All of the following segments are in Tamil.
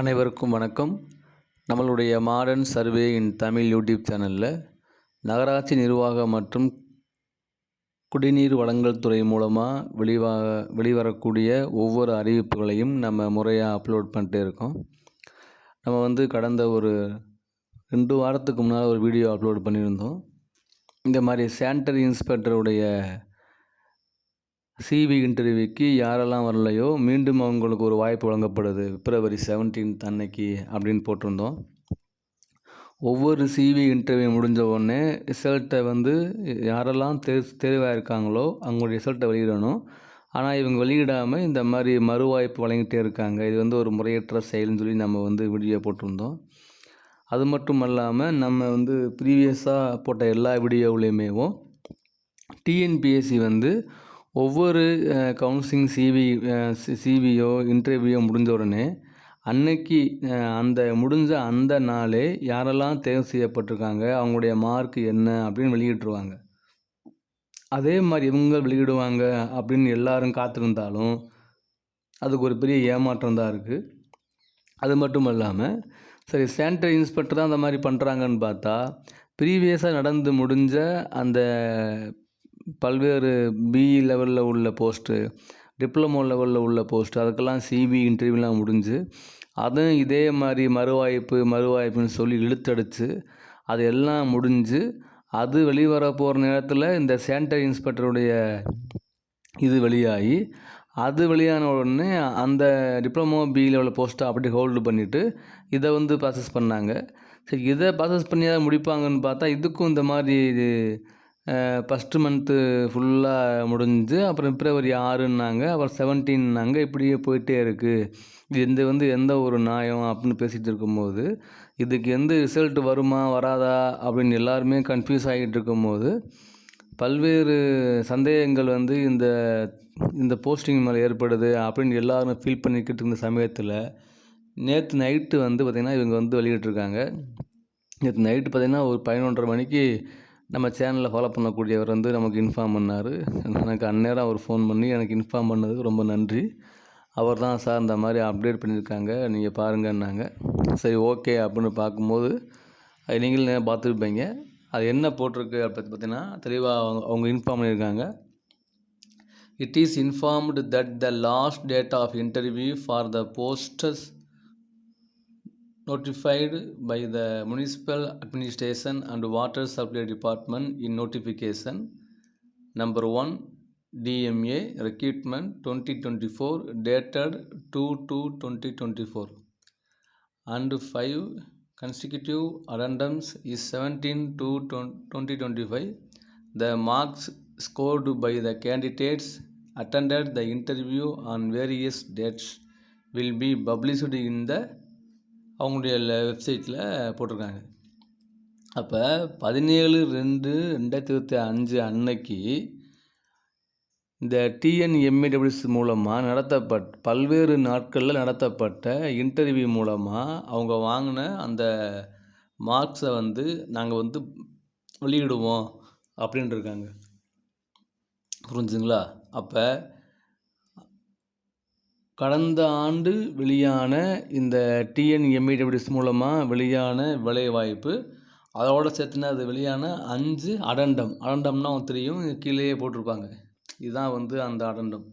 அனைவருக்கும் வணக்கம். நம்மளுடைய modern survey in Tamil YouTube சேனலில் நகராட்சி நிர்வாகம் மற்றும் குடிநீர் வழங்கல் துறை மூலமாக வெளிவாக வெளிவரக்கூடிய ஒவ்வொரு அறிவிப்புகளையும் நம்ம முறையாக அப்லோட் பண்ணிட்டே இருக்கோம். நம்ம வந்து கடந்த ஒரு ரெண்டு வாரத்துக்கு முன்னால் ஒரு வீடியோ அப்லோட் பண்ணியிருந்தோம். இந்த மாதிரி சானிட்டரி இன்ஸ்பெக்டருடைய சிவி இன்டர்வியூக்கு யாரெல்லாம் வரலையோ மீண்டும் அவங்களுக்கு ஒரு வாய்ப்பு வழங்கப்படுது. பிப்ரவரி செவன்டீன்த் அன்னைக்கு அப்படின்னு போட்டிருந்தோம். ஒவ்வொரு சிவி இன்டர்வியூ முடிஞ்ச உடனே ரிசல்ட்டை வந்து யாரெல்லாம் தேர் தேர்வாக இருக்காங்களோ அவங்களுடைய ரிசல்ட்டை வெளியிடணும். ஆனால் இவங்க வெளியிடாமல் இந்த மாதிரி மறுவாய்ப்பு வழங்கிட்டே இருக்காங்க. இது வந்து ஒரு முறையற்ற செயல்னு சொல்லி நம்ம வந்து வீடியோ போட்டிருந்தோம். அது மட்டும் அல்லாமல் நம்ம வந்து ப்ரீவியஸாக போட்ட எல்லா வீடியோவிலையுமேவும் டிஎன்பிஎஸ்சி வந்து ஒவ்வொரு கவுன்சிலிங் சிவி சிவியோ இன்டர்வியூவோ முடிஞ்ச உடனே அன்னைக்கு அந்த முடிஞ்ச அந்த நாளே யாரெல்லாம் தேர்வு செய்யப்பட்டிருக்காங்க அவங்களுடைய மார்க் என்ன அப்படின்னு வெளியிட்டுருவாங்க. அதே மாதிரி இவங்க வெளியிடுவாங்க அப்படின்னு எல்லாரும் காத்திருந்தாலும் அதுக்கு ஒரு பெரிய ஏமாற்றம் தான் இருக்குது அது மட்டும் இல்லாமல் சரி சானிட்டரி இன்ஸ்பெக்டர் தான் அந்த மாதிரி பண்ணுறாங்கன்னு பார்த்தா ப்ரீவியஸாக நடந்து முடிஞ்ச அந்த பல்வேறு பிஇ லெவலில் உள்ள போஸ்ட்டு டிப்ளமோ லெவலில் உள்ள போஸ்ட்டு அதுக்கெல்லாம் சிபி இன்டர்வியூலாம் முடிஞ்சு அதுவும் இதே மாதிரி மறுவாய்ப்பு மறுவாய்ப்புன்னு சொல்லி இழுத்தடிச்சு அது எல்லாம் முடிஞ்சு அது வெளிவர போகிற நேரத்தில் இந்த சானிட்டரி இன்ஸ்பெக்டருடைய இது வெளியாகி அது வெளியான உடனே அந்த டிப்ளமோ பி லெவலில் போஸ்ட்டை அப்படி ஹோல்டு பண்ணிவிட்டு இதை வந்து ப்ராசஸ் பண்ணாங்க. சரி இதை ப்ராசஸ் பண்ணி தான் முடிப்பாங்கன்னு பார்த்தா இதுக்கும் இந்த மாதிரி இது ஃபஸ்ட்டு மந்த்து ஃபுல்லாக முடிஞ்சு அப்புறம் பிப்ரவரி ஆறுன்னாங்க அப்புறம் செவன்டீன்னாங்க இப்படியே போயிட்டே இருக்குது இது வந்து எந்த ஒரு நியாயம் அப்படின்னு பேசிகிட்டு இருக்கும்போது இதுக்கு எந்த ரிசல்ட் வருமா வராதா அப்படின்னு எல்லாருமே கன்ஃபியூஸ் ஆகிட்டு இருக்கும்போது பல்வேறு சந்தேகங்கள் வந்து இந்த இந்த போஸ்டிங் மேலே ஏற்படுது அப்படின்னு எல்லாரும் ஃபீல் பண்ணிக்கிட்டு இருந்த சமயத்தில் நேற்று நைட்டு வந்து பார்த்திங்கன்னா இவங்க வந்து வெளியிட்டிருக்காங்க. நேற்று நைட்டு பார்த்திங்கன்னா ஒரு பதினொன்றரை மணிக்கு நம்ம சேனலில் ஃபாலோ பண்ணக்கூடியவர் வந்து நமக்கு இன்ஃபார்ம் பண்ணார். எனக்கு அந்நேரம் அவர் ஃபோன் பண்ணி எனக்கு இன்ஃபார்ம் பண்ணதுக்கு ரொம்ப நன்றி. அவர் தான் சார் இந்த மாதிரி அப்டேட் பண்ணியிருக்காங்க. நீங்கள் பாருங்கன்னாங்க. சரி ஓகே அப்படின்னு பார்க்கும்போது அது நேரம் பார்த்துருப்பீங்க. அது என்ன போட்டிருக்கு அப்படி பார்த்தீங்கன்னா தெளிவாக அவங்க அவங்க இன்ஃபார்ம் பண்ணியிருக்காங்க. It is informed that the last date of interview for the posters notified by the municipal administration and water supply department in notification. Number 1 dma recruitment 2024 dated 2 to 2024 and 5 consecutive addendums is 17 to 2025 the marks scored by the candidates attended the interview on various dates will be published in the அவங்களுடைய வெப்சைட்டில் போட்டிருக்காங்க. அப்போ பதினேழு ரெண்டு ரெண்டாயிரத்தி இருபத்தி அஞ்சு அன்னைக்கு இந்த டிஎன்எம்ஏடபிள்யூஸ் மூலமாக நடத்தப்பட் பல்வேறு நாட்களில் நடத்தப்பட்ட இன்டர்வியூ மூலமாக அவங்க வாங்கின அந்த மார்க்ஸை வந்து நாங்கள் வந்து வெளியிடுவோம் அப்படின்ட்டு இருக்காங்க. புரிஞ்சுங்களா அப்போ கடந்த ஆண்டு வெளியான இந்த டிஎன்எம்இடபிள்யூஎஸ் மூலமாக வெளியான வேலைவாய்ப்பு அதோட சேர்த்துனா அது வெளியான அஞ்சு அடண்டம். அடண்டம்னா தெரியும் கீழேயே போட்டிருப்பாங்க. இதுதான் வந்து அந்த அடண்டம்.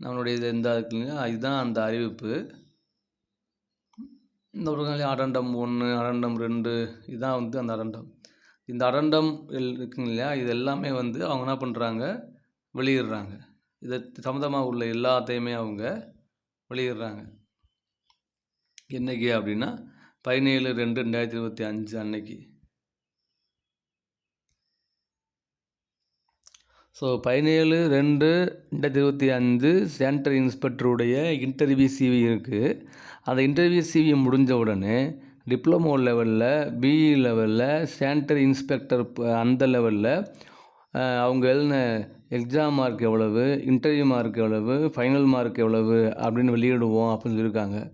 நம்மளுடைய இது இந்த இருக்குங்க இதுதான் அந்த அறிவிப்பு. இந்த ஒரு அடண்டம் ஒன்று அடண்டம் ரெண்டு இதுதான் வந்து அந்த அடண்டம். இந்த அடண்டம் எல் இருக்குங்க இல்லையா? இது எல்லாமே வந்து அவங்க என்ன பண்ணுறாங்க வெளியிடுறாங்க. இதை சம்மந்தமாக உள்ள எல்லாத்தையுமே அவங்க வெளியிடுறாங்க. என்னைக்கு அப்படின்னா பதினேழு ரெண்டு ரெண்டாயிரத்தி இருபத்தி அஞ்சு அன்னைக்கு. ஸோ பதினேழு ரெண்டு ரெண்டாயிரத்தி இருபத்தி அஞ்சு சென்டர் இன்ஸ்பெக்டருடைய இன்டர்வியூ சிவி இருக்குது அந்த இன்டர்வியூ சிவி முடிஞ்ச உடனே டிப்ளமோ லெவலில் பிஇ லெவலில் சென்டர் இன்ஸ்பெக்டர் அந்த லெவலில் அவங்க எழுதின எக்ஸாம் மார்க் எவ்வளவு? இன்டர்வியூ மார்க் எவ்வளவு? ஃபைனல் மார்க் எவ்வளவு? அப்படின்னு வெளியிடுவோம் அப்படின்னு சொல்லியிருக்காங்க.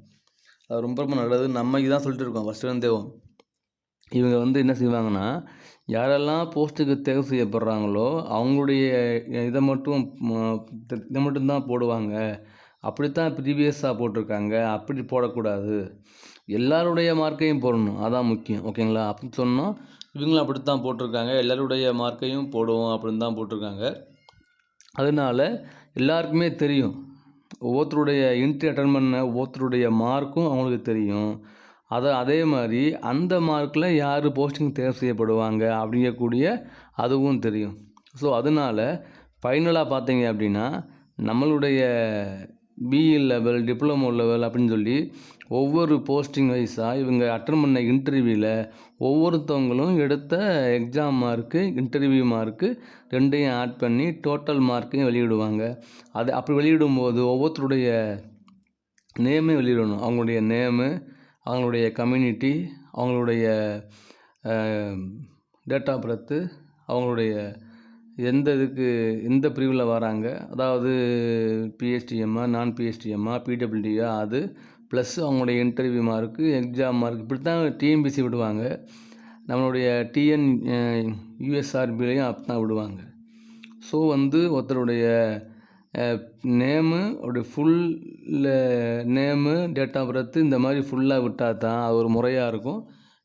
அது ரொம்ப ரொம்ப நல்லது. நம்ம இதான் சொல்லிட்டு இருக்கோம். ஃபஸ்ட்டு இவங்க வந்து என்ன செய்வாங்கன்னா யாரெல்லாம் போஸ்ட்டுக்கு தேர்வு செய்யப்படுறாங்களோ அவங்களுடைய இதை மட்டும் இதை மட்டும்தான் போடுவாங்க. அப்படித்தான் ப்ரீவியஸாக போட்டிருக்காங்க. அப்படி போடக்கூடாது. எல்லாருடைய மார்க்கையும் போடணும். அதான் முக்கியம். ஓகேங்களா அப்படின்னு சொன்னால் இவங்களும் அப்படித்தான் போட்டிருக்காங்க. எல்லாருடைய மார்க்கையும் போடுவோம் அப்படின்னு தான் போட்டிருக்காங்க. அதனால எல்லாருக்குமே தெரியும். ஒவ்வொருத்தருடைய இன்ட்ரி அட்டன் பண்ண ஒவ்வொருத்தருடைய மார்க்கும் அவங்களுக்கு தெரியும். அதை அதே மாதிரி அந்த மார்க்கில் யார் போஸ்டிங் தேர்வு செய்யப்படுவாங்க அப்படிங்கக்கூடிய அதுவும் தெரியும். ஸோ அதனால் ஃபைனலாக பார்த்தீங்க அப்படின்னா நம்மளுடைய பிஇ லெவல் டிப்ளமோ லெவல் அப்படின்னு சொல்லி ஒவ்வொரு போஸ்டிங் வைஸாக இவங்க அட்டன் பண்ண இன்டர்வியூவில் ஒவ்வொருத்தவங்களும் எடுத்த எக்ஸாம் மார்க்கு இன்டர்வியூ மார்க்கு ரெண்டையும் ஆட் பண்ணி டோட்டல் மார்க்கையும் வெளியிடுவாங்க. அது அப்படி வெளியிடும்போது ஒவ்வொருத்தருடைய நேமே வெளியிடணும். அவங்களுடைய நேமு அவங்களுடைய கம்யூனிட்டி அவங்களுடைய டேட் ஆஃப் பர்த்து அவங்களுடைய எந்த இதுக்கு எந்த பிரிவில் வராங்க? அதாவது பிஎஸ்டிஎம்மா நான் பிஎஸ்டிஎம்மா பிடபிள்யூடியா அது ப்ளஸ் அவங்களுடைய இன்டர்வியூ மார்க்கு எக்ஸாம் மார்க் இப்படி தான் டிஎம்பிசி விடுவாங்க. நம்மளுடைய டிஎன் யூஎஸ்ஆர்பிலையும் அப்படி தான் விடுவாங்க. ஸோ வந்து ஒருத்தருடைய நேமு அவருடைய full name date of birth இந்த மாதிரி ஃபுல்லாக விட்டால் தான் அது ஒரு முறையாக இருக்கும்.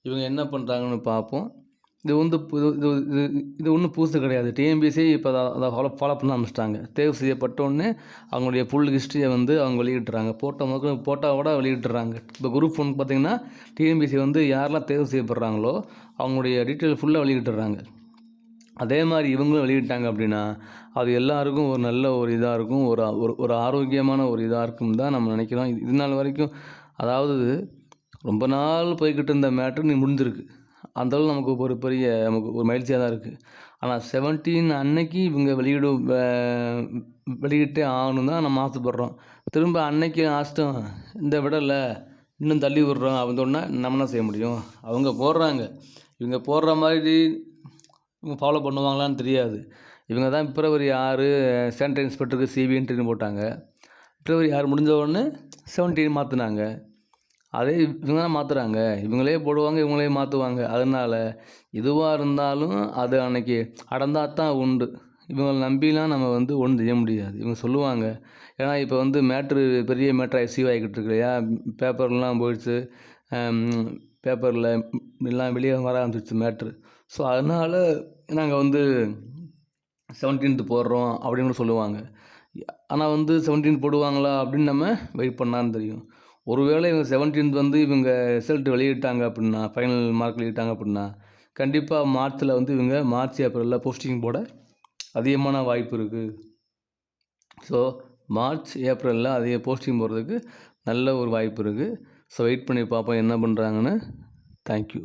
இவங்க என்ன பண்ணுறாங்கன்னு பார்ப்போம். இது வந்து இது இது இது இது ஒன்றும் புதுசு கிடையாது. டிஎன்பிஎஸ்சி இப்போ அதை அதை ஃபாலோ ஃபாலோ பண்ண ஆரம்பிச்சிட்டாங்க. தேர்வு செய்யப்பட்டோடனே அவங்களுடைய ஃபுல் ஹிஸ்ட்ரியை வந்து அவங்க வெளியிட்டுறாங்க போட்டோ முதல் போட்டோவோட வெளியிட்டுறாங்க இப்போ குரூப் ஒன் பார்த்திங்கன்னா டிஎன்பிஎஸ்சி வந்து யாரெல்லாம் தேர்வு செய்யப்படுறாங்களோ அவங்களுடைய டீட்டெயில் ஃபுல்லாக வெளியிட்டுறாங்க அதே மாதிரி இவங்களும் வெளியிட்டாங்க அப்படின்னா அது எல்லாருக்கும் ஒரு நல்ல ஒரு இதாக இருக்கும். ஒரு ஒரு ஒரு ஆரோக்கியமான ஒரு இதாக இருக்கும் தான் நம்ம நினைக்கிறோம். இது இது நாள் வரைக்கும் அதாவது ரொம்ப நாள் போய்கிட்டு இருந்த மேட்ரு நீ முடிஞ்சிருக்கு. அந்தளவு நமக்கு ஒரு பெரிய நமக்கு ஒரு மகிழ்ச்சியாக தான் இருக்குது ஆனால் செவன்டீன் அன்னைக்கு இவங்க வெளியிடும் வெளியிட்டே ஆகணும் தான் நம்ம ஆசைப்படுறோம். திரும்ப அன்னைக்கு ஆசிட்டம் இந்த விடலை இன்னும் தள்ளி விடுறோம் அப்படின்னு சொன்னால் நம்ம என்ன செய்ய முடியும்? அவங்க போடுறாங்க. இவங்க போடுற மாதிரி இவங்க ஃபாலோ பண்ணுவாங்களான்னு தெரியாது. இவங்க தான் பிப்ரவரி ஆறு சேனிட்டரி இன்ஸ்பெக்டருக்கு சிபிஎன்ட்ரின்னு போட்டாங்க. பிப்ரவரி ஆறு முடிஞ்ச உடனே செவன்டீன் மாற்றினாங்க அதே இவங்க தான் மாற்றுறாங்க இவங்களே போடுவாங்க இவங்களே மாற்றுவாங்க அதனால் எதுவாக இருந்தாலும் அது அன்னைக்கு அடந்தால் தான் உண்டு. இவங்களை நம்பிலாம் நம்ம வந்து ஒன்றும் செய்ய முடியாது. இவங்க சொல்லுவாங்க ஏன்னா இப்போ வந்து மேட்ரு பெரிய மேட்ரு சீவ் ஆகிக்கிட்டு இருக்கு இல்லையா? பேப்பர்லாம் போயிடுச்சு. பேப்பரில் எல்லாம் வெளியே வர ஆரம்பிச்சிச்சு மேட்ரு. ஸோ அதனால் நாங்கள் வந்து செவன்டீன்த்து போடுறோம் அப்படின்னு சொல்லுவாங்க. ஆனால் வந்து செவன்டீன் போடுவாங்களா அப்படின்னு நம்ம வெயிட் பண்ணான்னு தெரியும். ஒருவேளை இவங்க செவன்டீன்த் வந்து இவங்க ரிசல்ட் வெளியிட்டாங்க அப்படின்னா ஃபைனல் மார்க் வெளியிட்டாங்க அப்படின்னா கண்டிப்பாக மார்ச்சில் வந்து இவங்க மார்ச் ஏப்ரலில் போஸ்டிங் போட அதிகமான வாய்ப்பு இருக்குது ஸோ மார்ச் ஏப்ரலில் அதிக போஸ்டிங் போகிறதுக்கு நல்ல ஒரு வாய்ப்பு இருக்குது ஸோ வெயிட் பண்ணி பார்ப்போம் என்ன பண்ணுறாங்கன்னு தேங்க்யூ